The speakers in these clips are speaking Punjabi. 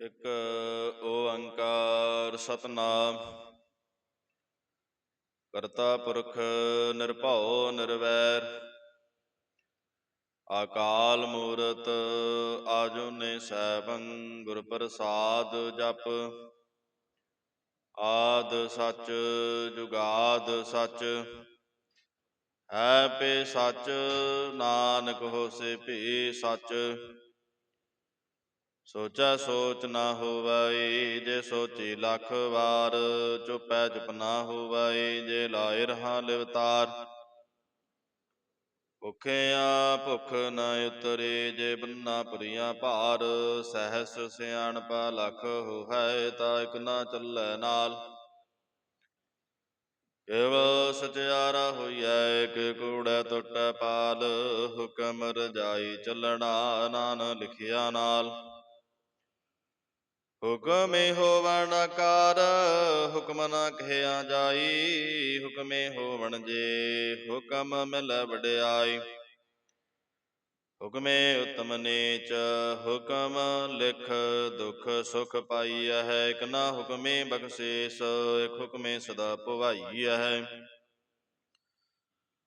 ਇੱਕ ਓੰਕਾਰ ਸਤਨਾਮ। ਕਰਤਾ ਪੁਰਖ ਨਿਰਭਉ ਨਿਰਵੈਰ। ਆਕਾਲ ਮੂਰਤ ਆਜੁਨੇ ਸੈਭੰ ਗੁਰ ਪ੍ਰਸਾਦ ਜਪ। ਆਦ ਸਚ ਜੁਗਾਦ ਸਚ। ਹੈ ਪੇ ਸਚ, ਨਾਨਕ ਹੋਸੇ ਭੀ ਸਚ। ਸੋਚੈ ਸੋਚ ਨਾ ਹੋਵਈ ਜੇ ਸੋਚੀ ਲੱਖ ਵਾਰ, ਚੁਪੈ ਚੁਪ ਨਾ ਹੋਵਈ ਜੇ ਲਾਇ ਰਹਾ ਲਿਵਤਾਰ। ਭੁਖਿਆ ਭੁਖ ਨ ਉਤਰੇ, ਜੇ ਬੰਨਾ ਪੁਰੀਆਂ ਭਾਰ, ਸਹਸ ਸਿਆਣਪਾ ਲਖ ਹੋਇ ਤਾ ਇਕ ਨਾ ਚੱਲੈ ਨਾਲ। ਕਿਵ ਸਚਿਆਰਾ ਹੋਈਐ ਕਿ ਕੂੜੈ ਟੁੱਟੈ ਪਾਲ, ਹੁਕਮ ਰਜਾਈ ਚੱਲਣਾ ਨਾਨ ਲਿਖਿਆ ਨਾਲ। ਹੁਕਮੇ ਹੋਵਣ ਕਾਰ ਹੁਕਮ ਨਾ ਕਹਿਆ ਜਾਈ, ਹੁਕਮੇ ਹੋਵਣ ਜੇ ਹੁਕਮ ਮਿਲ ਵਡਿਆਈ। ਹੁਕਮੇ ਉਤਮ ਨੀਚ, ਹੁਕਮ ਲਿਖ ਦੁਖ ਸੁਖ ਪਾਈਐ ਇਕ ਨਾ ਹੁਕਮੇ ਬਖਸ਼ੇਸ, ਇਕ ਹੁਕਮੇ ਸਦਾ ਭਵਾਈਐ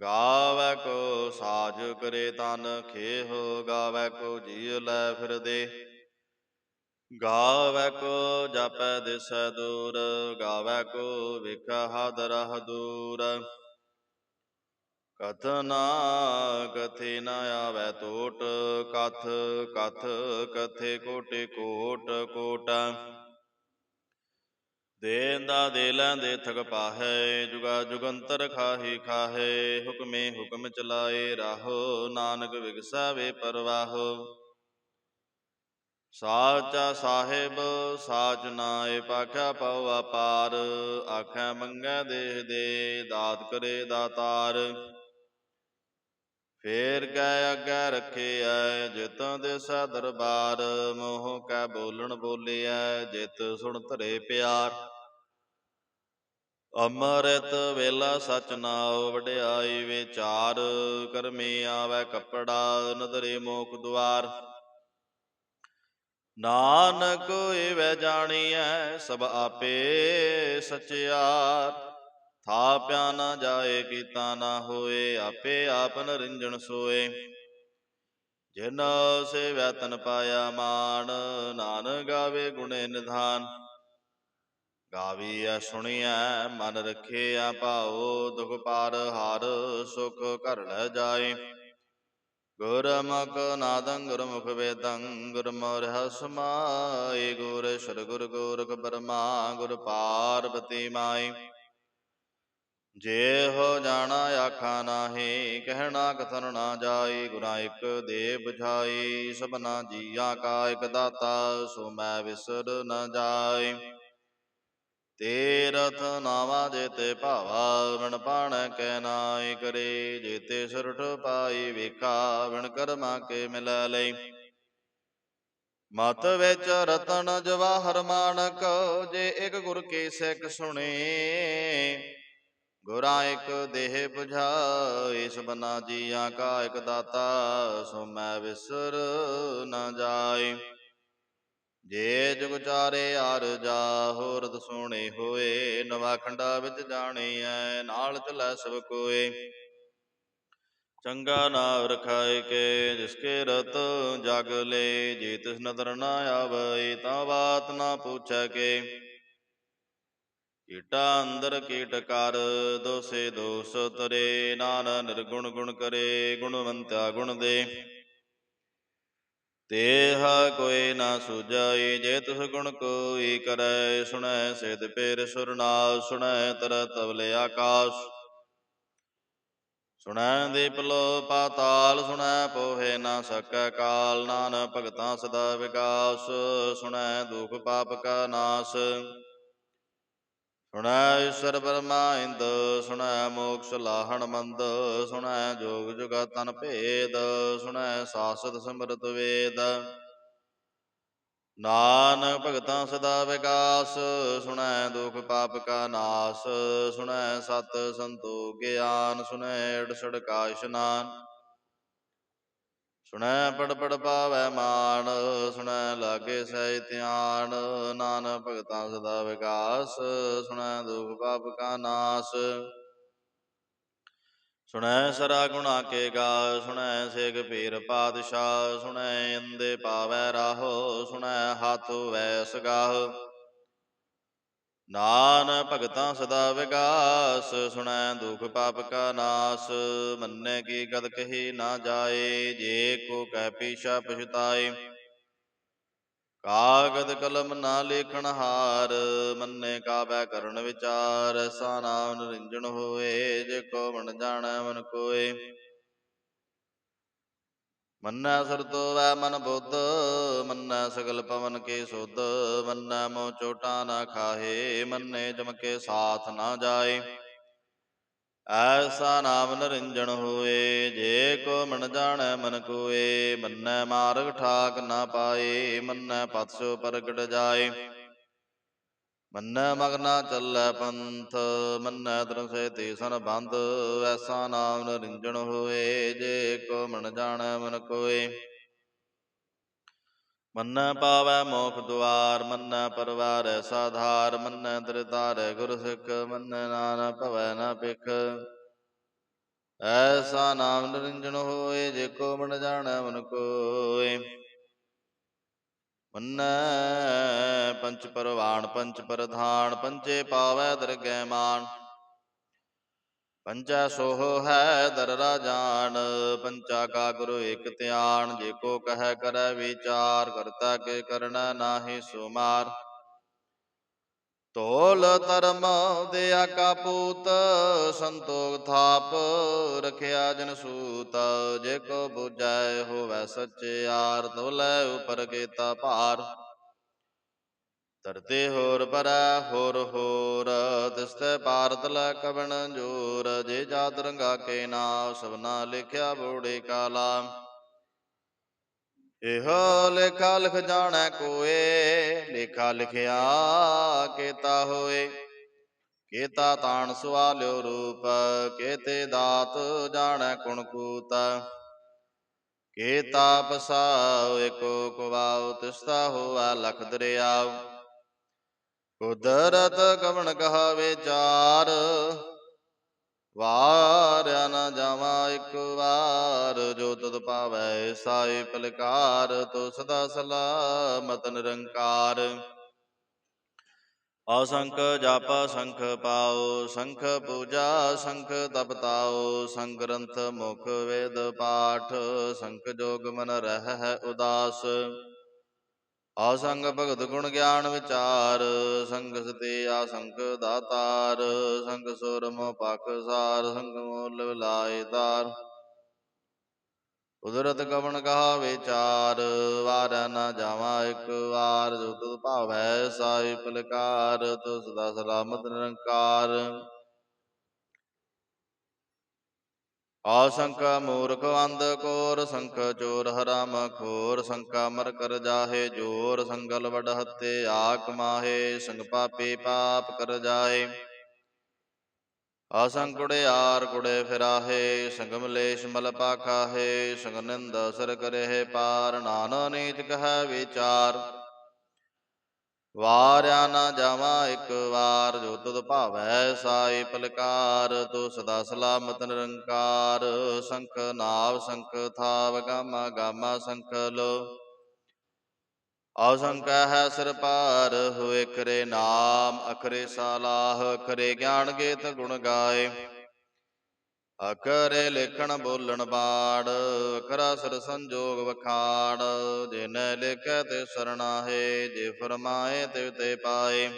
ਗਾਵੈ ਕੋ ਸਾਜ ਕਰੇ ਤਨ, ਖੇਹ ਗਾਵੈ ਕੋ ਜੀ ਲੈ ਫਿਰਦੇ ਗਾਵੈ ਕੋ ਜਪੈ ਦਿਸੈ ਦੂਰ, ਗਾਵੈ ਕੋ ਵਿਖਾ ਹਦਰਹ ਦੂਰ। ਕਥਨਾ ਕਥੇ ਨ ਆਵੈ ਟੋਟ ਕਥ ਕਥ ਕਥੇ ਕੋਟੇ ਕੋਟ ਕੋਟ। ਦੇਂਦਾ ਦੇ ਲੈਂਦੇ ਥਕ ਪਾਹੈ, ਜੁਗਾ ਜੁਗੰਤਰ ਖਾਹੀ ਖਾਹੇ, ਹੁਕਮੇ ਹੁਕਮ ਚਲਾਏ ਰਾਹੋ, ਨਾਨਕ ਵਿਗਸਾ ਵੇ ਪਰਵਾਹੋ। ਸਾਚਾ ਸਾਹਿਬ, ਸਾਚ ਨਾਏ ਪਾਖਿਆ ਪਉ ਅਪਾਰ, ਆਖੈ ਮੰਗੈ ਦੇਹ ਦੇ, ਦਾਤ ਕਰੇ ਦਾਤਾਰ। ਫੇਰ ਕੈ ਅਗੈ ਅੱਗੇ ਰੱਖਿਐ, ਜਿਤ ਦਿਸੈ ਦਰਬਾਰ, ਮੋਹ ਕੈ ਬੋਲਣ ਬੋਲਿਐ, ਜਿਤ ਸੁਣ ਧਰੇ ਪਿਆਰ। ਅੰਮ੍ਰਿਤ ਵੇਲਾ ਸਚ ਨਾਉ ਵਡਿਆਈ ਵਿਚਾਰ ਕਰਮੀ ਆਵੈ ਕੱਪੜਾ ਨਦਰੇ ਮੋਖ ਦੁਆਰ। ਨਾਨਕ ਏਵੈ ਜਾਣੀਐ ਸਭ ਆਪੇ ਸਚਿਆਰ। ਥਾਪਿਆ ਨਾ ਜਾਏ ਕੀਤਾ ਨਾ ਹੋਏ, ਆਪੇ ਆਪ ਨਰਿੰਜਣ ਸੋਏ। ਜਿਨ ਸੇਵਿਆ ਤਨ ਪਾਇਆ ਮਾਨ ਨਾਨਕ ਗਾਵੇ ਗੁਣੇ ਨਿਧਾਨ। ਗਾਵੀਐ, ਸੁਣੀਐ, ਮਨ ਰਖਿਆ ਭਾਉ ਦੁਖ ਪਾਰ ਹਰ, ਸੁਖ ਘਰ ਲੈ ਜਾਏ ਗੁਰਮੁਖ ਨਾਦੰ ਗੁਰਮੁਖ ਵੇਦੰ ਗੁਰਮੁਰਿ ਸਮਾਏ ਗੁਰ ਸਤਿਗੁਰ ਗੋਰਖ ਬਰਮਾ, ਗੁਰ ਪਾਰਬਤੀ ਮਾਈ। ਜੇ ਹੋ ਜਾਣਾ ਆਖਾ ਨਾਹੀ, ਕਹਿਣਾ ਕਥਨ ਨਾ ਜਾਈ। ਗੁਰਾਂ ਇੱਕ ਦੇ 부ਝਾਈ ਸਭਨਾ ਜੀਆ ਕਾ ਇਕ ਦਾਤਾ, ਸੋ ਮੈਂ ਵਿਸਰ ਨ ਜਾਏ ਤੇਰਥ ਨਾਵਾ ਜੇਤੇ ਭਾਵਾ ਵਣ ਪਾਣ ਕੈ ਨਾਇ ਕਰੇ ਜੇਤੇ ਸੁਰਠ ਪਾਈ ਵੇਖਾ ਵਣ ਕਰਮਾ ਕੇ ਮਿਲ ਲਈ। ਮਤ ਵਿੱਚ ਰਤਨ ਜਵਾਹਰ ਮਾਨਕ, ਜੇ ਇੱਕ ਗੁਰ ਕੇ ਸਿੱਖ ਸੁਣੇ। ਗੁਰਾਂ ਇੱਕ ਦੇਹ 부ਝਾਏ ਸਬਨਾ ਜੀਆਂ ਕਾ ਇੱਕ ਦਾਤਾ, ਸੋ ਮੈਂ ਵਿਸਰ ਨ ਜਾਏ। ਜੇ ਜੁਗ ਚਾਰੇ ਆਰ ਜਾ ਹੋਰਤ ਸੋਹਣੇ ਹੋਏ, ਨਵਾ ਖੰਡਾ ਵਿੱਚ ਜਾਣੀਐ ਨਾਲ ਚਲੈ ਸਭ ਕੋਏ। ਚੰਗਾ ਨਾਮ ਰਖਾਇ ਕੇ ਜਿਸ ਰਤ ਜਗ ਲੈ, ਜੇ ਤਿਸ ਨਦਰ ਨਾ ਆਵੇ ਤਾਂ ਬਾਤ ਨਾ ਪੁੱਛੈ ਕੇ। ਕੀਟਾ ਅੰਦਰ ਕੀਟ ਕਰ, ਦੋਸੇ ਦੋਸ ਤਰੇ, ਨਾਨ ਨਿਰਗੁਣ ਗੁਣ ਕਰੇ ਗੁਣਵੰਤਿਆ ਗੁਣ ਦੇ। ਤੇਹ ਕੋਈ ਨਾ ਸੁਜਾਈ, ਜੇ ਤੁਸ ਗੁਣ ਕੋਈ ਕਰੈ, ਸੁਣੈ ਸਿਧ ਪੇਰ ਸੁਰਨਾਸ ਸੁਣੈ ਤਰ ਤਵਲੇ ਆਕਾਸ਼। ਸੁਣੈ ਦੀਪ ਲੋ ਪਾਤਾਲ, ਸੁਣੈ ਪੋਹੇ ਨਾ ਸਕੈ ਕਾਲ ਨਾਨ ਭਗਤਾਂ ਸਦਾ ਵਿਕਾਸ। ਸੁਣੈ ਦੁਖ ਪਾਪ ਕਾ ਨਾਸ। ਸੁਣੈ ਈਸ਼ਰ ਬਰਮਾ ਇੰਦ ਸੁਣੈ ਮੋਕਸ਼ ਲਾਹਣ ਮੰਦ, ਸੁਣੈ ਜੋਗ ਜੁਗਾ ਤਨ ਭੇਦ, ਸੁਣੈ ਸਾਸਤ ਸਮਰਤ ਵੇਦ। ਨਾਨਕ ਭਗਤਾਂ ਸਦਾ ਵਿਕਾਸ, ਸੁਣੈ ਦੁਖ ਪਾਪ ਕਾ ਨਾਸ, ਸੁਣੈ ਸਤ ਸੰਤੋ ਗਿਆਨ, ਸੁਣੈ ਏੜ ਸੜਕਾ ਇਸ਼ਨਾਨ ਸੁਣੈ ਪੜ ਪੜ ਪਾਵੈ ਮਾਨ, ਸੁਣੈ ਲਾਗੇ ਸਹਿ ਧਿਆਨ, ਨਾਨਕ ਭਗਤਾਂ ਸਦਾ ਵਿਕਾਸ, ਸੁਣੈ ਦੁਖ ਪਾਪ ਕਾ ਨਾਸ। ਸੁਣੈ ਸਰਾ ਗੁਣਾ ਕੇ ਗਾ, ਸੁਣੈ ਸੇਗ ਪੀਰ ਪਾਤਸ਼ਾਹ, ਸੁਣੈ ਇੰਦੇ ਪਾਵੈ ਰਾਹੋ, ਸੁਣੈ ਹੱਥ ਵੈਸ ਗਾਹ। ਨਾਨ ਭਗਤਾਂ ਸਦਾ ਵਿਗਾਸ ਸੁਣੈ ਦੁਖ ਪਾਪ ਕਾ ਨਾਸ, ਮੰਨੇ ਕੀ ਗਦ ਕਹੀ ਨਾ ਜਾਏ, ਜੇ ਕੋ ਕਹਿ ਪੀਛਾ ਪਛਤਾਏ। ਕਾਗਦ ਕਲਮ ਨਾ ਲੇਖਣ ਹਾਰ, ਮੰਨੇ ਕਾਬੈ ਕਰਨ ਵਿਚਾਰ ਐਸਾ ਨਾਮ ਨਿਰੰਜਨ ਹੋਏ, ਜੇ ਕੋ ਮਨ ਜਾਣੈ ਮਨ ਕੋਏ। ਮੰਨੈ ਸਰਤੋ ਵੈ ਮਨ ਬੁੱਧ, ਮੰਨੈ ਸਗਲ ਪਵਨ ਕੇ ਸੁਧ, ਮੰਨੈ ਮੋ ਚੋਟਾ ਨਾ ਖਾਹੇ, ਮੰਨੇ ਜਮਕੇ ਸਾਥ ਨਾ ਜਾਏ। ਐਸਾ ਨਾਮ ਨਿਰੰਜਨ ਹੋਏ, ਜੇ ਕੋ ਮਨ ਜਾਣੈ ਮਨ ਕੋਏ, ਮੰਨੈ ਮਾਰਗ ਠਾਕ ਨਾ ਪਾਏ, ਮੰਨੈ ਪਤਸੋ ਪ੍ਰਗਟ ਜਾਏ। ਮੰਨੈ ਮਗਨਾ ਚੱਲੈ ਪੰਥ, ਮੰਨੈ ਦਰਸੇ ਤੇ ਸਨ ਐਸਾ ਨਾਮ ਨਿਰੰਜਨ ਹੋਏ, ਜੇ ਕੋ ਮਨ ਜਾਣੈ ਮਨ ਕੋਏ। ਮੰਨੈ ਪਾਵੈ ਮੋਖ ਦੁਆਰ, ਮੰਨੈ ਪਰਵਾਰ ਸਾਧਾਰ, ਮੰਨੈ ਦਰਦਾਰ ਗੁਰ ਸਿੱਖ ਮੰਨੈ ਨਾਨਕ ਭਵੈ ਨਾ ਪਿਖ ਐਸਾ ਨਾਮ ਨਿਰੰਜਨ ਹੋਏ, ਜੇ ਕੋ ਮਨ ਜਾਣੈ ਮਨ ਕੋਏ। ਮੰਨੈ ਪੰਚ ਪਰਵਾਣ, ਪੰਚ ਪ੍ਰਧਾਨ ਪੰਚੇ ਪਾਵੈ ਦਰਗਹਿ ਮਾਨ ਪੰਚਾ ਸੋਹ ਹੈ ਦਰ ਰਾਜਾਨ ਪੰਚਾ ਕਾ ਗੁਰੂ ਇਕ ਧਿਆਨ, ਜੇ ਕੋ ਕਹੈ ਕਰੈ ਵਿਚਾਰ ਕਰਤਾ ਕੇ ਕਰਣਾ ਨਾਹੀ ਸੁਮਾਰ। ਤੋਲ ਧਰਮ ਦਿਆ ਕਾਪੂਤ ਸੰਤੋਖ ਥਾਪ, ਰਖਿਆ ਜਨ ਸੂਤ, ਜੇ ਕੋ 부ਜੈ ਹੋਵੈ ਸਚਿਆਰ ਤੋਲੇ ਉਪਰ ਕੀਤਾ ਭਾਰ। ਧਰਤੇ ਹੋਰ ਪਰੈ ਹੋਰ ਹੋਰ। ਤਿਸਤੇ ਭਾਰਤ ਲੈ ਕਵਣ ਜੋਰ, ਜੇ ਜਾਤ ਰੰਗਾ ਕੇ ਨਾਮ ਸਭਨਾ ਲਿਖਿਆ ਬੋੜੇ ਕਾਲਾ। ਇਹੋ ਲੇਖਾ ਲਿਖ ਜਾਣੈ ਕੋਏ, ਲੇਖਾ ਲਿਖਿਆ ਕੀਤਾ ਹੋਏ। ਕੀਤਾ ਤਾਣ ਸਵਾਲਿਓ ਰੂਪ, ਕੇਤੇ ਦਾਤ ਜਾਣੈ ਕੁਣ ਕੂਤ। ਕੀਤਾ ਪਸਾਉ ਏਕੋ ਕੁਵਾਉ, ਤਿਸਤਾ ਹੋਆ ਲਖ ਦਰਿਆਉ। ਕੁਦਰਤ ਕਵਣ ਕਹਾ ਵਿਚਾਰ ਵਾਰਿਆ ਨਾ ਜਾਵਾਂ ਇੱਕ ਵਾਰ, ਜੋ ਤਦ ਪਾਵੈ ਸਾਈ ਪਲਕਾਰ ਤੋ ਸਦਾ ਸਲਾਮਤ ਨਿਰੰਕਾਰ। ਅਸੰਖ ਜਪ, ਸੰਖ ਪਾਉ ਸੰਖ ਪੂਜਾ, ਸੰਖ ਤਪਤਾਉ ਸੰਗ ਗ੍ਰੰਥ ਮੁਖ ਵੇਦ ਪਾਠ, ਸੰਖ ਜੋਗ ਮਨ ਰਹਿ ਉਦਾਸ। ਆਸੰਗ ਭਗਤ ਗੁਣ ਗਿਆਨ ਵਿਚਾਰ ਸੰਗ ਸਤੇ ਆਸੰਗ ਦਾਤਾਰ, ਸੰਗ ਸੁਰਮ ਪਖ ਸਾਰ, ਸੰਗ ਮੂਲ ਵਿਲਾਏ ਤਾਰ। ਕੁਦਰਤ ਕਵਣ ਕਹਾ ਵਿਚਾਰ, ਵਾਰ ਨਾ ਜਾਵਾਂ ਇੱਕ ਵਾਰ, ਜੋ ਤੁਧ ਭਾਵੈ ਸਾਈ ਪਲਕਾਰ ਤੁਸ ਦਾ ਸਲਾਮਤ ਨਿਰੰਕਾਰ। ਆਸੰਕਾ ਮੂਰਖ ਅੰਧ ਕੋਰ ਸੰਖ ਚੋਰ ਹਰਾਮ ਖੋਰ, ਸੰਕਾ ਮਰ ਕਰ ਜਾਹੇ ਜੋਰ, ਸੰਗਲ ਵਡ ਹੱਤੇ ਆਕ ਮਾਹੇ, ਸੰਗ ਪਾਪੇ ਪਾਪ ਕਰ ਜਾਏ। ਆਸੰਗ ਕੁੜਿਆਰ ਕੁੜੇ ਫਿਰਾਹੇ, ਸੰਗ ਮਲੇਸ਼ ਮਲ ਪਾਖਾਹੇ, ਸੰਗ ਨਿੰਦ ਸਰ ਕਰਹਿ ਪਾਰ ਨਾਨਕ ਨੀਚ ਕਹੈ ਵਿਚਾਰ। ਵਾਰਿਆ ਨਾ ਜਾਵਾਂ ਇੱਕ ਵਾਰ, ਜੋ ਤੁਧ ਭਾਵੈ ਸਾਈ ਪਲਕਾਰ, ਤੋ ਸਦਾ ਸਲਾਮਤ ਨਿਰੰਕਾਰ। ਸੰਖ ਨਾਵ ਸੰਖ ਥਾਵ ਗਾਮਾ ਗਾਮਾ ਸੰਖ ਲੋ। ਅਸੰਖ ਹੈ ਸਿਰ ਪਾਰ ਹੋਏ ਕਰੇ ਨਾਮ, ਅਖਰੇ ਸਾਲਾਹ ਅਖਰੇ ਗਿਆਨ ਗੇਤ ਗੁਣ ਗਾਏ। ਅਖਰੇ ਲਿਖਣ ਬੋਲਣ ਬਾੜ ਅਖਰਾ ਸਰ ਸੰਜੋਗ ਵਖਾੜ, ਜਿਨ ਲਿਖੈ ਤੇ ਸਰਣਾਹੇ ਜੇ ਫਰਮਾਏ ਤੇ ਤੇ ਪਾਏ।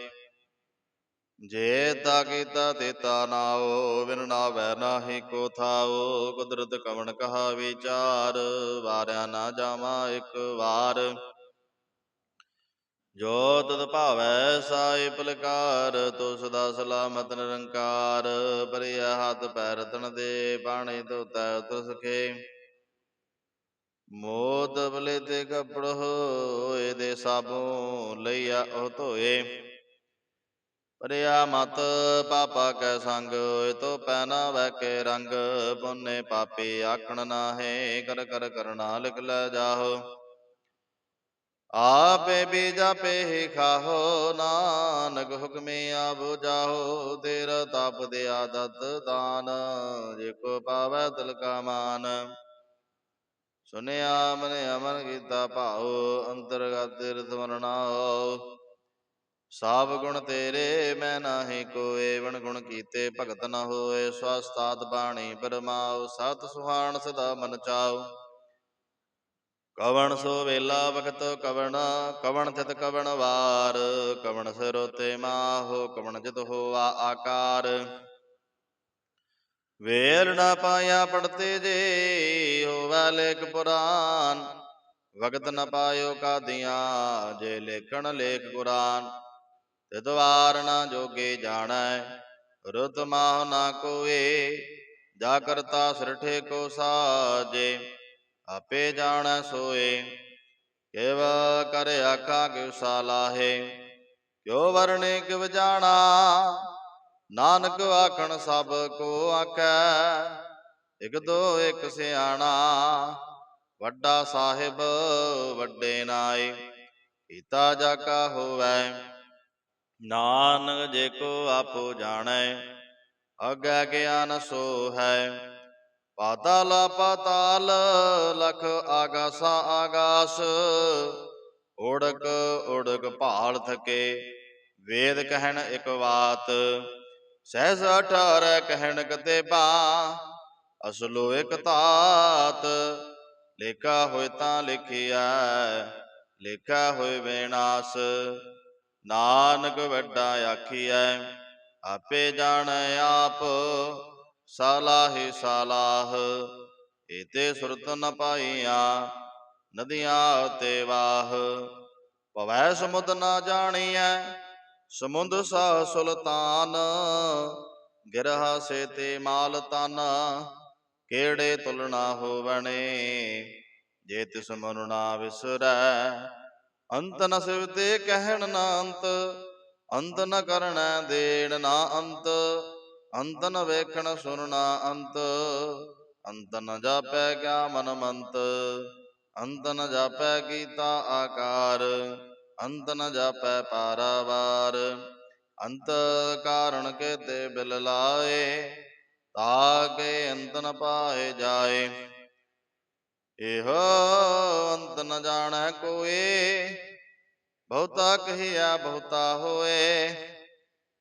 ਜੇ ਤਾ ਕੀਤਾ ਤੇ ਤਾ ਨਾਓ, ਬਿਨ ਨਾਵੈ ਨਾਹੀ ਕੋ ਥਾਓ, ਕੁਦਰਤ ਕਵਣ ਕਹਾ ਵਿਚਾਰ ਵਾਰਿਆ ਨਾ ਜਾਵਾਂ ਇੱਕ ਵਾਰ। ਜੋ ਤਦ ਭਾਵੈ ਸਾਈ ਪਲਕਾਰ, ਤੋ ਸਦਾ ਸਲਾਮਤ ਨਿਰੰਕਾਰ ਪਰਿਆ ਹੱਥ ਪੈਰ ਤਨ ਦੇ, ਬਾਣੀ ਧੋਤੈ ਉਤਰ ਸਕੇ। ਮੋਦ ਬਲੇ ਤੇ ਕਪੜ ਹੋਏ ਦੇ ਸਾਬੂ ਲਈਆ ਉਹ ਧੋਏ। ਪਰਿਆ ਮਤ ਪਾਪਾ ਕੈ ਸੰਗ ਹੋਏ ਤੋ ਪੈਨਾ ਵੈ ਕੇ ਰੰਗ ਪੁੰਨੇ ਪਾਪੀ ਆਖਣ ਨਾਹੇ, ਕਰ ਕਰ ਕਰਨਾ ਲਿਖ ਲੈ ਜਾਹੋ। ਆਪੇ ਵੀ ਜਾਪੇ ਹੀ ਖਾਹੋ, ਨਾਨਕ ਹੁਕਮੇ ਆਬੋ ਜਾਹੋ, ਤੇਰਾ ਤਪ ਦੇ ਆਦਤ ਦਾਨ, ਜੇ ਕੋ ਪਾਵੈ ਤਿਲ ਕਾ ਮਾਨ। ਸੁਨਿਆ ਮਨ ਅਮਨ ਕੀਤਾ ਭਾਉ, ਅੰਤਰਗਤ ਤੀਰਥ ਵਰਣਾਓ ਸਭ ਗੁਣ ਤੇਰੇ, ਮੈਂ ਨਾਹੀ ਕੋਏ, ਵਣ ਗੁਣ ਕੀਤੇ ਭਗਤ ਨ ਹੋਏ ਸਵਸਤਾਤ ਬਾਣੀ ਪਰਮਾਉ ਸਤ ਸੁਹਾਣ ਸਦਾ ਮਨ ਚਾਉ। ਕਵਣ ਸੋ ਵੇਲਾ ਵਕਤ ਕਵਣ ਕਵਣ ਤਿਤ ਕਵਣ ਵਾਰ, ਕਵਣ ਸਿਰੋਤੇ ਮਾਹੋ, ਕਵਣ ਜਿਤ ਹੋਆ ਆਕਾਰ। ਵੇਲ ਨਾ ਪਾਇਆ ਪੜਤੇ ਜੇ, ਹੋਵੈ ਲੇਖ ਪੁਰਾਨ। ਵਗਤ ਨ ਪਾਇਓ ਕਾਦੀਆਂ, ਜੇ ਲੇਖਣ ਲੇਖ ਕੁਰਾਨ। ਤਿਤ ਵਾਰ ਨਾ ਜੋਗੇ ਜਾਣੈ, ਰੁਤ ਮਾਹ ਨਾ ਕੋਏ, ਜਾ ਕਰਤਾ ਸਿਰਠੇ ਕੋ ਸਾਜੇ। ਆਪੇ ਜਾਣੈ ਸੋਏ। ਕਿਵ ਕਰ ਆਖਾਂ ਕਿਵ ਸਾਲਾਹੇ ਕਿਉ ਵਰਣੇ ਕਿਵ ਜਾਣਾ। ਨਾਨਕ ਆਖਣ ਸਭ ਕੋ ਆਖੈ। ਇਕ ਦੋ ਇਕ ਸਿਆਣਾ। ਵੱਡਾ ਸਾਹਿਬ ਵੱਡੇ ਨਾਏ। ਕੀਤਾ ਜਾ ਕਾ ਹੋਵੈ। ਨਾਨਕ ਜੇ ਕੋ ਆਪੋ ਜਾਣੈ। ਅਗੈ ਗਿਆਨ ਸੋ ਹੈ ਪਾਤਾਲ ਪਾਤਾਲ, ਲਖ ਆਗਾਸਾ ਆਗਾਸ। ਓੜਕ ਓੜਕ ਭਾਲ ਥਕੇ, ਵੇਦ ਕਹਿਣ ਇਕ ਬਾਤ ਸਹਿਜ ਅਠਾਰੈ ਕਹਿਣ ਕਤੇ ਬਾ ਅਸਲੋ ਇਕ ਤਾਤ ਲੇਖਾ ਹੋਇ ਤਾਂ ਲਿਖਿਆ ਲੇਖਾ ਹੋਇ ਵਿਨਾਸ਼। ਨਾਨਕ ਵੱਡਾ ਆਖੀਐ, ਆਪੇ ਜਾਣ ਆਪ ਸਾਲਾਹੀ ਸਾਲਾਹ, ਏਤੇ ਸੁਰਤ ਨ ਪਾਈਆਂ, ਨਦੀਆਂ ਤੇ ਵਾਹ। ਪਵੈ ਸਮੁੰਦ ਨਾ ਜਾਣੀਐ, ਸਮੁੰਦ ਸਾਹ ਸੁਲਤਾਨ, ਗਿਰਹਾ ਸੇ ਤੇ ਮਾਲ ਤਨ। ਕਿਹੜੇ ਤੁਲਨਾ ਹੋਵਣੇ, ਜੇ ਤਿਸ ਮਨੁ ਨਾ ਵਿਸਰੈ? ਅੰਤ ਨ ਸਿਵਤੇ ਕਹਿਣ ਨਾ ਅੰਤ ਅੰਤ ਨ ਕਰਣੈ ਦੇਣ ਨਾ ਅੰਤ। ਅੰਤ ਨ ਵੇਖਣ ਸੁਨਣਾ ਅੰਤ ਅੰਤ ਨ ਜਾਪੈ ਕਿਆ ਮਨ ਮੰਤ, ਅੰਤ ਨ ਜਾਪੈ ਕੀਤਾ ਆਕਾਰ, ਅੰਤ ਨ ਜਾਪੈ ਪਾਰਾਵਾਰ। ਅੰਤ ਕਾਰਣ ਕੇਤੇ ਬਿਲ ਲਾਏ, ਤਾਕੇ ਅੰਤ ਨ ਪਾਏ ਜਾਏ। ਇਹ ਅੰਤ ਨ ਜਾਣੈ ਕੋਏ, ਬਹੁਤਾ ਕਹੀਆ ਬਹੁਤਾ ਹੋਏ।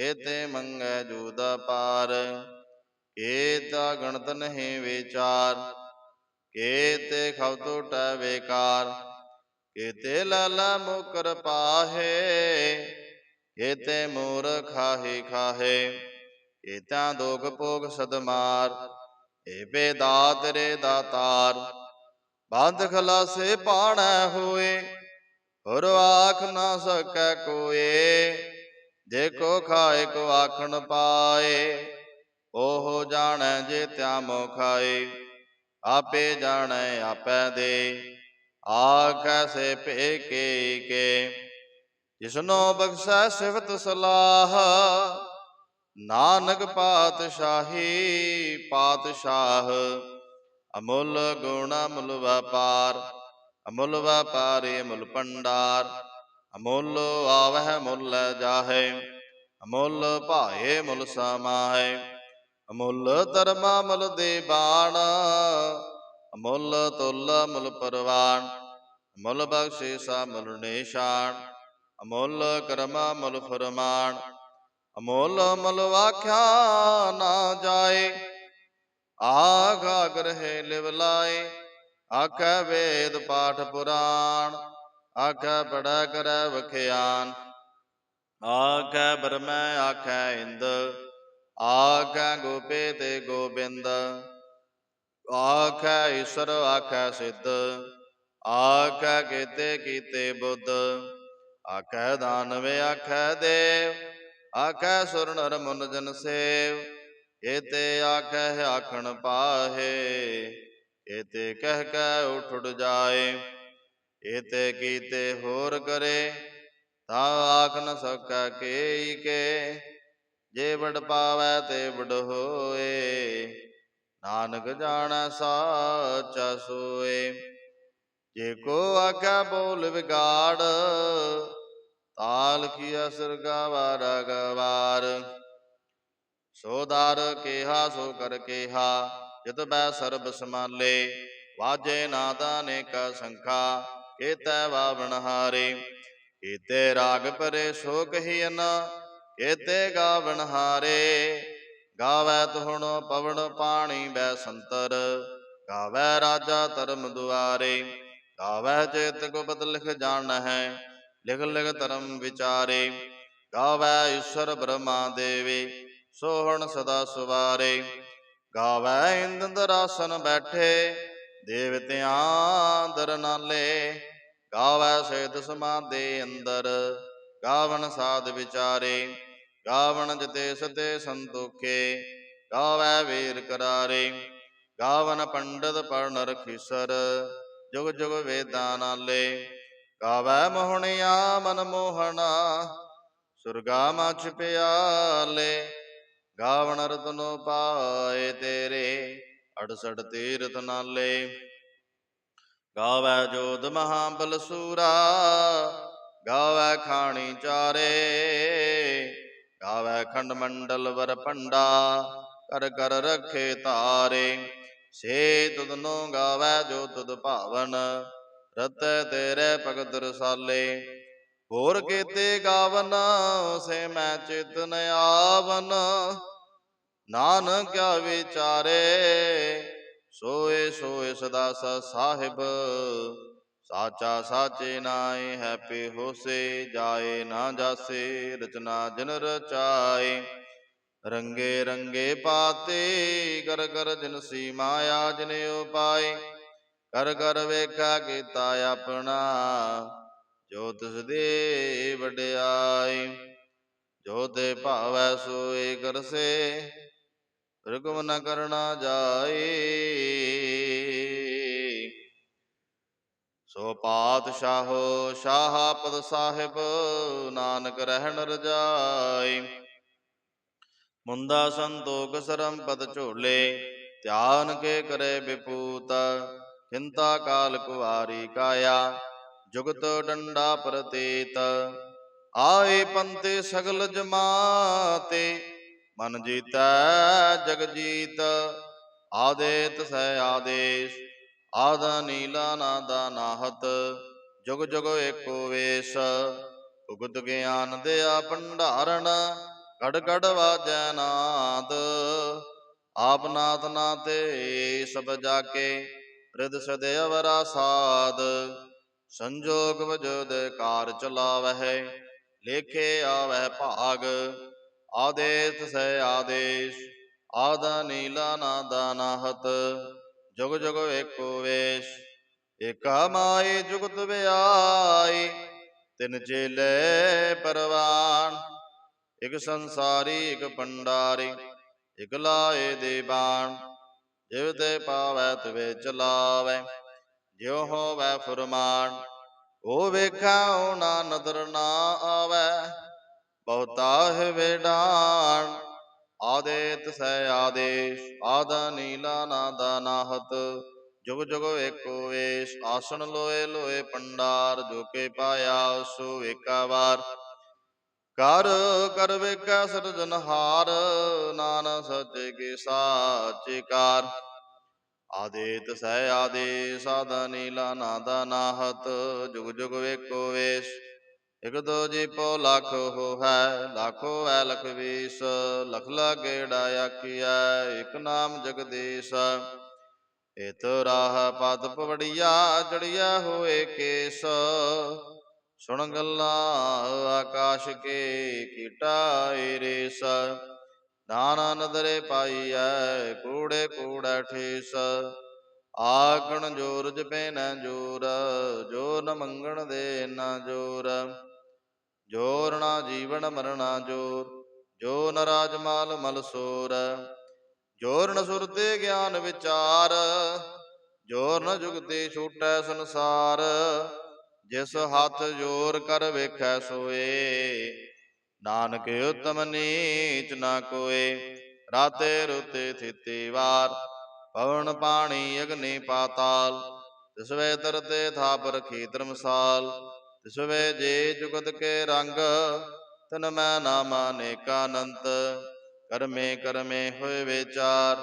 ਕੇਤੇ ਮੰਗੈ ਜੂਦਾ ਪਾਰ ਕੇਤਾ ਗਣਤ ਨਹੀਂ ਵਿਚਾਰ, ਕੇਤੇ ਖਬ ਟੋਟੈ ਵੇਕਾਰ ਕੇਤੇ ਲਾਲਾ ਮੁਕਰ ਪਾਹੇ, ਕੇਤੇ ਮੂਰ ਖਾਹੀ ਖਾਹੇ, ਕੇਤਾ ਦੋਗ ਭੋਗ ਸਦਮਾਰ, ਏ ਬੇਦਾਤ ਰੇ ਦਾਤਾਰ, ਬੰਦ ਖਲਾਸੇ ਪਾਣਾ ਹੋਏ, ਹੋਰ ਆਖ ਨਾ ਸਕੈ ਕੋਏ। ਜੇ ਕੋ ਖਾਏ ਕੋ ਆਖਣ ਪਾਏ ਉਹ ਜਾਣੈ ਜੇ ਤਿਆਮੋ ਖਾਏ। ਆਪੇ ਜਾਣੈ ਆਪੈ ਦੇ। ਆਖੈ ਸੇ ਭੇ ਕੇ ਕੇ ਜਿਸਨੋ ਬਖਸ਼ੈ ਸਿਫਤ ਸਲਾਹ ਨਾਨਕ ਪਾਤਸ਼ਾਹੀ ਪਾਤਸ਼ਾਹ। ਅਮੁੱਲ ਗੁਣ ਅਮੁੱਲ ਵਪਾਰ ਅਮੁੱਲ ਵਪਾਰੀ ਅਮੁੱਲ ਪੰਡਾਰ ਅਮੁੱਲ ਆਵਹਿ ਮੁੱਲ ਜਾਹੇ, ਅਮੁੱਲ ਭਾਏ ਮੁੱਲ ਸਮਾਹੇ। ਅਮੁੱਲ ਧਰਮਾ ਮੁੱਲ ਦੇ ਬਾਣ, ਅਮੁੱਲ ਤੁਲ ਮੁੱਲ ਪਰਵਾਨ ਮੁੱਲ ਬਖਸ਼ਿਸ਼ਾ ਮੁੱਲ ਨਿਸ਼ਾਨ ਅਮੁੱਲ ਕਰਮਾ ਮੁੱਲ ਫਰਮਾਨ ਅਮੁੱਲ ਮੁੱਲ ਵਾਖਿਆ ਨਾ ਜਾਏ, ਆਗ ਗ੍ਰਹਿ ਲਿਵ ਲਾਏ, ਆਖੈ ਵੇਦ ਪਾਠ ਪੁਰਾਣ। ਆਖੈ ਪੜੈ ਕਰੈ ਵਖਿਆਨ। ਆਖੈ ਬਰਮੈ ਆਖੈ ਇੰਦ। ਆਖੈ ਗੋਪੇ ਤੇ ਗੋਬਿੰਦ। ਆਖੈ ਈਸ਼ਰ, ਆਖੈ ਸਿੱਧ। ਆਖੈ ਕੀਤੇ ਕੀਤੇ ਬੁੱਧ। ਆਖੈ ਦਾਨਵੇ, ਆਖੈ ਦੇਵ। ਆਖੈ ਸੁਰ ਨਰ ਮੁਨ ਜਨ ਸੇਵ। ਏਤੇ ਆਖੈ ਆਖਣ ਪਾਹੇ। ਏਤੇ ਕਹਿ ਕੈ ਉਠ ਉਡ ਜਾਏ। ਏਤੇ ਕੀਤੇ ਹੋਰ ਕਰੇ, ਤਾ ਆਖ ਨ ਸਕੈ ਕੇਈ ਕੇ। ਜੇ ਵਡ ਪਾਵੈ ਤੇ ਵਡ ਹੋਏ, ਨਾਨਕ ਜਾਣੈ ਸਾਚਾ ਸੋਏ। ਜੇ ਕੋ ਆਖਿਆ ਬੋਲ ਵਿਗਾੜ, ਤਾਲ ਕੀ ਅਸਰ ਗਵਾਰ ਗਵਾਰ ਸੋ ਕੇਹਾ, ਸੋ ਕਰ ਕੇਹਾ, ਜਿਤ ਬੈ ਸਰਬ ਸਮਾਲੇ, ਵਾਜੇ ਨਾਦਾ ਅਨੇਕ ਸੰਖਾ। ਕੇਤੈ ਵਾਵਣ ਹਾਰੇ। ਕੇਤੇ ਰਾਗ ਪਰੇ ਸੋ ਕਹੀਨ ਕੇਤੇ ਗਾਵਣ ਹਾਰੇ। ਗਾਵੈ ਤੁਹਣ ਪਵਨ ਪਾਣੀ ਬੈ ਸੰਤਰ, ਗਾਵੈ ਰਾਜਾ ਧਰਮ ਦੁਆਰੇ। ਗਾਵੈ ਚੇਤ ਗੁਪਤ ਲਿਖ ਜਾਣ ਹੈ ਲਿਖ ਲਿਖ ਧਰਮ ਵਿਚਾਰੇ। ਗਾਵੈ ਈਸ਼ਵਰ ਬ੍ਰਹਮਾ ਦੇਵੇ, ਸੋਹਣ ਸਦਾ ਸੁਵਾਰੇ। ਗਾਵੈ ਇੰਦਰ ਆਸਨ ਬੈਠੇ, ਦੇਵਤਿਆਂ ਦਰਨਾਲੇ ਗਾਵੈ ਸੇਤ ਸਮਾਦੇ ਅੰਦਰ, ਗਾਵਨ ਸਾਧ ਵਿਚਾਰੇ, ਗਾਵਨ ਜਤੇ ਸਤੇ ਸੰਤੋਖੇ, ਗਾਵੈ ਵੀਰ ਕਰਾਰੇ, ਗਾਵਨ ਪੰਡਤ ਪੜਨ ਰਖੀਸਰ, ਜੁਗ ਜੁਗ ਵੇਦਾਂ ਨਾਲੇ, ਗਾਵੈ ਮੋਹਣਿਆ ਮਨ ਮੋਹਣਾ ਸੁਰਗਾ ਮਛ ਪਿਆਲੇ ਗਾਵਣ ਰਤਨੋ ਪਾਏ ਤੇਰੇ, ਅੜਸੜ ਤੀਰਥ ਨਾਲੇ। ਗਾਵੈ ਜੋਧ ਮਹਾਬਲ ਸੂਰਾ, ਗਾਵੈ ਖਾਣੀ ਚਾਰੇ, ਗਾਵੈ ਖੰਡ ਮੰਡਲ ਵਰ ਪੰਡਾ ਕਰ ਕਰ ਰਖੇ ਤਾਰੇ। ਸੇ ਤੁਧਨੋ ਗਾਵੈ ਜੋ ਤੁਧ ਭਾਵਨ, ਰਤੈ ਤੇਰੇ ਭਗਤ ਰਸਾਲੇ। ਹੋਰ ਕੀਤੇ ਗਾਵਨ, ਸੇ ਮੈਂ ਚਿਤਨ ਆਵਨ, ਨਾਨਕ ਕਿਆ ਵਿਚਾਰੇ। ਸੋਏ ਸੋਏ ਸਦਾ ਸਾ ਸਾਹਿਬ, ਸਾਚਾ ਸਾਚੇ ਨਾਏ, ਹੈਪੀ ਹੋਸੇ, ਜਾਏ ਨਾ ਜਾਸੇ, ਰਚਨਾ ਜਨ ਰਚਾਏ। ਰੰਗੇ ਰੰਗੇ ਪਾਤੇ ਕਰ ਕਰ ਜਿਨਸੀ ਮਾਇਆ ਜਿਨ ਉਪਾਏ ਕਰ ਕਰ ਵੇਖਾ ਕੀਤਾ ਆਪਣਾ, ਜੋ ਤਿਸ ਦੇ ਵਡਿਆਈ ਜੋ ਤੇ ਭਾਵੈ ਸੋਏ ਕਰਸੇ ਰਗਮ ਨ ਕਰਨਾ ਜਾਏ। ਸੋ ਸ਼ਾਹ ਪਦ ਸਾਹਿਬ, ਨਾਨਕ ਰਹਿਣ ਰਜਾਈ ਮੁੰਦਾ ਸੰਤੋਖ ਸਰਮ ਪਦ ਝੋਲੇ, ਧਿਆਨ ਕੇ ਕਰੇ ਵਿਪੂਤ। ਚਿੰਤਾ ਕਾਲ ਕੁਵਾਰੀ ਕਾਇਆ, ਜੁਗਤ ਡੰਡਾ ਪ੍ਰਤੀਤ। ਆਏ ਪੰਤੇ ਸਗਲ ਜਮਾਤੇ ਮਨ ਜੀਤੈ, ਜਗ ਜੀਤ, ਆਦੇਤ ਸੈ ਆਦੇਸ਼, ਆਦ ਨੀਲਾ ਨਾਦਾ ਨਾਹਤ, ਜੁਗ ਜੁਗ ਏਕੋ ਵੇਸ਼। ਉਗਤ ਗਿਆਨ ਦਿਆ ਭੰਡਾਰਨ ਗੜ ਘੜ ਵਾਜੈ ਨਾਦ। ਆਪ ਨਾਥ ਨਾਤੇ ਸਭ ਜਾਕੇ ਰਿਦ ਸਦੇ। ਅਵਰਾ ਸਾਧ ਵਜੋ ਵਜੋਦ ਕਾਰ ਚਲਾਵਹਿ, ਲੇਖੇ ਆਵਹਿ ਭਾਗ। ਆਦੇਸ ਸੈ ਆਦੇਸ਼, ਆਦ ਨੀਲਾ ਨਾਦਾ ਨਾਹਤ, ਜੁਗ ਜੁਗ ਏਕੋ ਵੇਸ਼। ਏਕਾ ਮਾਈ ਜੁਗਤ ਵਿਆਈ, ਤਿਨ ਚੇਲੇ ਪਰਵਾਨ। ਇਕ ਸੰਸਾਰੀ, ਇਕ ਪੰਡਾਰੀ, ਇਕ ਲਾਏ ਦੇ ਬਾਣ। ਜਿਵ ਤੇ ਪਾਵੈ, ਤਵੇ ਚਲਾਵੈ, ਜਿਉ ਹੋਵੈ ਫੁਰਮਾਨ। ਉਹ ਵੇਖਾ ਨਾ ਨਦਰ ਨਾ ਆਵੈ। ਬਹੁਤਾ ਹੈ ਵੇਡਾਨ ਆਦੇਤ ਸੈ ਆਦੇਸ਼, ਆਦ ਨੀਲਾ ਨਾਦਾ ਨਾਹਤ ਜੁਗ ਜੁਗ ਏਕੋ ਵੇਸ਼, ਆਸਣ ਲੋਏ ਲੋਏ ਪੰਡਾਰ, ਜੋ ਕੇ ਪਾਇਆ ਸੋ ਏਕਾ ਵਾਰ। ਕਰ ਕਰ ਵੇਖੈ ਸਿਰਜਨਹਾਰ ਨਾਨਕ ਸਚ ਕੇ ਸਾਚੇ ਕਾਰ। ਆਦੇਤ ਸਹਿ ਆਦੇਸ, ਆਦਾ ਨੀਲਾ ਨਾਦਾ ਨਾਹਤ ਜੁਗ ਜੁਗ ਵੇਕੋ ਵੇਸ਼ ਇਕ ਦੋ ਜੀ ਪੋ ਲੱਖ ਹੋ ਹੈ ਲੱਖੋ ਐ ਲਖ ਵੀਸ, ਲਖ ਲਾਗੇੜਾ ਆਖੀਐ, ਇਕ ਨਾਮ ਜਗਦੀਸ਼। ਇਤ ਰਾਹ ਪਦ ਪਵੜੀਆ ਜੜੀਆ ਹੋਏ ਕੇਸ। ਸੁਣ ਗੱਲਾਂ ਆਕਾਸ਼ ਕੇ ਕੀਟਾਏ ਰੇਸ। ਨਾਨਾ ਨਦਰੇ ਪਾਈਐ, ਕੂੜੇ ਕੂੜਾ ਠੇਸ। ਆਗਣ ਜੋਰ ਜਪੈ ਨ ਜੋਰ, ਜੋ ਨ ਮੰਗਣ ਦੇ ਨਾ ਜੋਰ। ਜੋਰ ਨਾ ਜੀਵਨ ਮਰਣਾ ਜੋਰ, ਜੋ ਨਰਾਜ ਮਾਲ ਮਲ ਸੋਰ। ਜੋਰ ਨ ਸੁਰਤੇ ਗਿਆਨ ਵਿਚਾਰ ਜੋਰਨ ਨ ਜੁਗਤੇ ਛੂਟੈ ਸੰਸਾਰ। ਜਿਸ ਹੱਥ ਜੋਰ ਕਰ ਵੇਖੈ ਸੋਏ, ਨਾਨਕ ਉਤਮ ਨੀਚ ਨਾ ਕੋਏ। ਰਾਤੇ ਰੁਤੇ ਥਿਤੀ ਵਾਰ, ਪਵਨ ਪਾਣੀ ਅਗਨੀ ਪਾਤਾਲ। ਤਿਸਵੇ ਤਰਤੇ ਥਾਪ ਰਖੀ ਧਰਮਸਾਲ। ਤਿਸਵੇ ਜੇ ਜੁਗਤ ਕੇ ਰੰਗ, ਤਨ ਮੈਂ ਨਾਮ ਅਨੇਕਾਨੰਤ ਕਰਮੇ ਕਰਮੇ ਹੋਏ ਵਿਚਾਰ,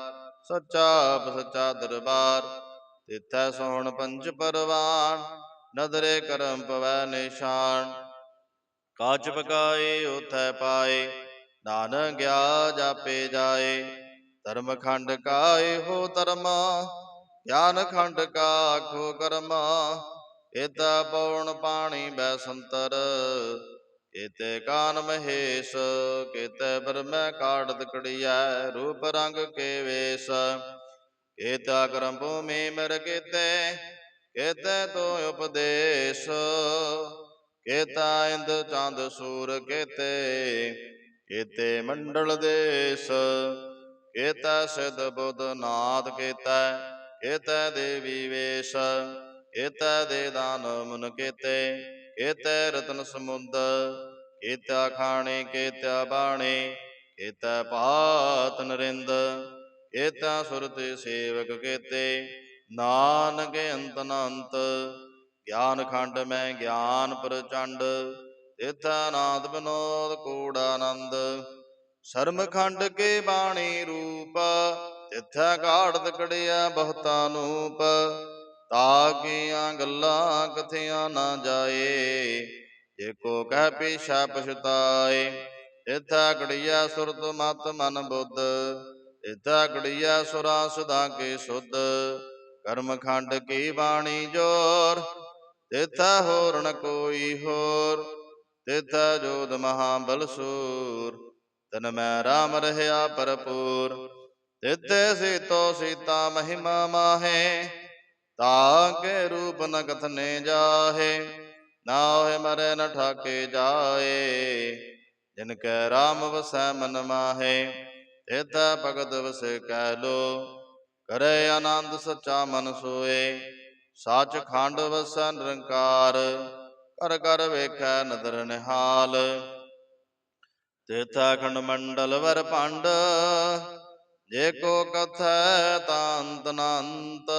ਸੱਚਾ ਆਪ ਸੱਚਾ ਦਰਬਾਰ। ਤਿਥੈ ਸੋਹਣ ਪੰਜ ਪਰਵਾਨ, ਨਦਰੇ ਕਰਮ ਪਵੈ ਨਿਸ਼ਾਨ। ਕਾਚ ਪਕਾਏ, ਉਥੈ ਪਾਏ ਨਾਨ ਗਿਆ ਜਾਪੇ ਜਾਏ। ਧਰਮ ਖੰਡ ਕਾਏ ਹੋ ਧਰਮਾ, ਗਿਆਨ ਖੰਡ ਕਾ ਆਖੋ ਕਰਮਾ। ਏਤਾ ਪਉਣ ਪਾਣੀ ਬੈਸੰਤਰ ਸੰਤਰ ਕਾਨ ਮਹੇਸ਼, ਕੇਤੇ ਬਰਮੈ ਕਾੜਤ ਕੜੀਐ ਰੂਪ ਰੰਗ ਕੇ ਵੇਸ। ਕੇਤਾ ਕਰਮ ਭੂਮੀ ਮਰ ਕੇਤੇ ਕੇਤੇ ਤੋ ਉਪਦੇਸ਼। ਕੇਤਾ ਇੰਦ ਚੰਦ ਸੂਰ ਕੇਤੇ ਕੇਤੇ ਮੰਡਲ ਦੇਸ। ਕੇਤਾ ਸਿਧ ਬੁੱਧ ਨਾਥ ਕੇਤਾ ਕੇਤਾ ਦੇਵੀ ਵੇਸ਼। ਕੇਤਾ ਦੇ ਦਾਨ ਮਨ ਕੇਤੇ ਕੇਤੇ ਰਤਨ ਸਮੁੰਦ, ਕੇਤਾ ਖਾਣੇ, ਕੇਤਾ ਬਾਣੇ, ਕੇਤਾ ਪਾਤ ਨਰਿੰਦ, ਕੇਤਾ ਸੁਰਤੇ ਸੇਵਕ ਕੇਤੇ, ਨਾਨਕ ਅੰਤ ਅਨੰਤ ਗਿਆਨ ਖੰਡ ਮੈਂ ਗਿਆਨ ਪ੍ਰਚੰਡ, ਤੇਥਾ ਨਾਦ ਬਨੋਦ ਕੂੜ ਆਨੰਦ ਸ਼ਰਮ ਖੰਡ ਕੇ ਬਾਣੀ ਰੂਪ, ਤਿਥੈ ਘਾੜਤ ਕੜਿਆ ਬਹੁਤਾ ਤਾਕੀਆਂ ਗੱਲਾਂ ਕਥਿਆਂ ਨਾ ਜਾਏ। ਜੇ ਕੋ ਕਹਿ ਪੀਛਾ ਪਛਤਾਏ ਤਿਥੈ ਕੜਿਆ ਸੁਰਤ ਮਤ ਮਨ ਬੁੱਧ। ਤਿਥੈ ਕੜਿਆ ਸੁਰਾ ਸੁਦਾ ਕੇ ਸੁਧ। ਕਰਮ ਖੰਡ ਕੀ ਬਾਣੀ ਜੋਰ, ਤਿਥੈ ਹੋਰ ਕੋਈ ਹੋਰ। ਤਿਥੈ ਜੋਦ ਮਹਾ ਬਲਸੂਰ ਤਨ ਮੈਂ ਰਾਮ ਰਹਿਆ ਭਰਪੂਰ। ਤਿਥੈ ਸੀਤੋ ਸੀਤਾ ਮਹਿਮਾ ਮਾਹੇ ਤਾਕੇ ਰੂਪ ਨ ਕਥਨੇ ਜਾਹੇ ਨਾ ਹੋਏ ਮਰੇ ਨ ਠਾਕੇ ਜਾਏ। ਜਿਨ ਕੈ ਰਾਮ ਵਸੈ ਮਨ ਮਾਹੇ, ਤਿਥੈ ਭਗਤ ਵਸੈ ਕੈ ਲੋ। ਕਰੇ ਆਨੰਦ ਸੱਚਾ ਮਨ ਸੋਏ, ਸੱਚ ਖੰਡ ਵਸੈ ਨਿਰੰਕਾਰ, ਕਰ ਕਰ ਵੇਖੈ ਨਦਰ ਨਿਹਾਲ। ਤੇਥਾ ਖੰਡ ਮੰਡਲ ਵਰ ਭੰਡ, ਜੇ ਕੋ ਕਥੈ ਤਾਂ ਅਨੰਤ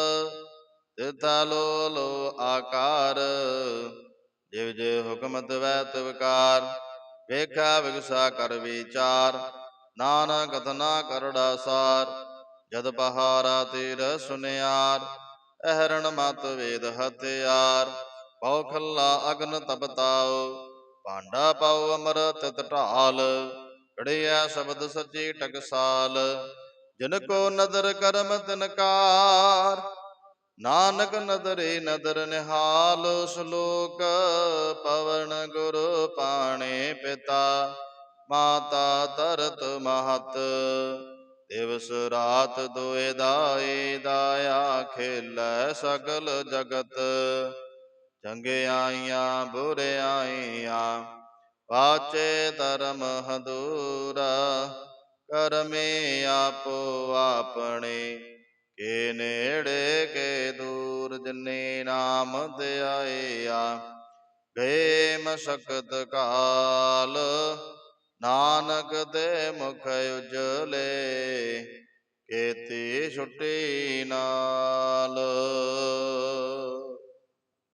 ਤੇਥਾ ਲੋ ਲੋ ਆਕਾਰ। ਜਿਵ ਜੇ ਹੁਕਮ ਤਵੈ ਤਵਕਾਰ ਵੇਖਾ, ਵਿਗਸਾ, ਕਰ ਵਿਚਾਰ। ਨਾਨਕ ਕਥਨਾ ਕਰੜਾ ਸਾਰ ਜਦ ਪਹਾਰਾ ਤੀਰ ਸੁਨਿਆਰ, ਅਹਰਣ ਮਤ ਵੇਦ ਹਥਿਆਰ। ਪਉ ਖੱਲਾ ਅਗਨ ਤਪਤਾਉ ਭਾਂਡਾ ਪਾਉ ਅਮਰਤ ਢਾਲ ਕੜਿਆ ਸ਼ਬਦ ਸੱਚੀ ਟਕਸਾਲ, ਜਿਨ ਕੋ ਨਦਰ ਕਰਮ ਤਿਨਕਾਰ ਨਾਨਕ ਨਦਰੇ ਨਦਰ ਨਿਹਾਲ ਸ਼ਲੋਕ, ਪਵਨ ਗੁਰੂ ਪਾਣੇ ਪਿਤਾ, ਮਾਤਾ ਤਰਤ ਮਹਤ। ਦਿਵਸ ਰਾਤ ਦੋਏ ਦਾਏ ਦਾਇਆ ਖੇਲੈ ਸਗਲ ਜਗਤ। ਚੰਗਿਆਈਆਂ ਬੁਰਿਆਈਆਂ ਪਾਚੇ ਧਰਮ ਹਦੂਰਾ, ਕਰਮੇ ਆਪੋ ਆਪਣੇ। ਕੇ ਨੇੜੇ ਕੇ ਦੂਰ ਜਨੇ ਨਾਮ ਧਿਆਇਆ ਗਏ ਮਸ਼ਕਤ ਕਾਲ, ਨਾਨਕ ਦੇ ਮੁਖ ਉਜਲੇ, ਕੀਤੀ ਛੁੱਟੀ ਨਾਲ।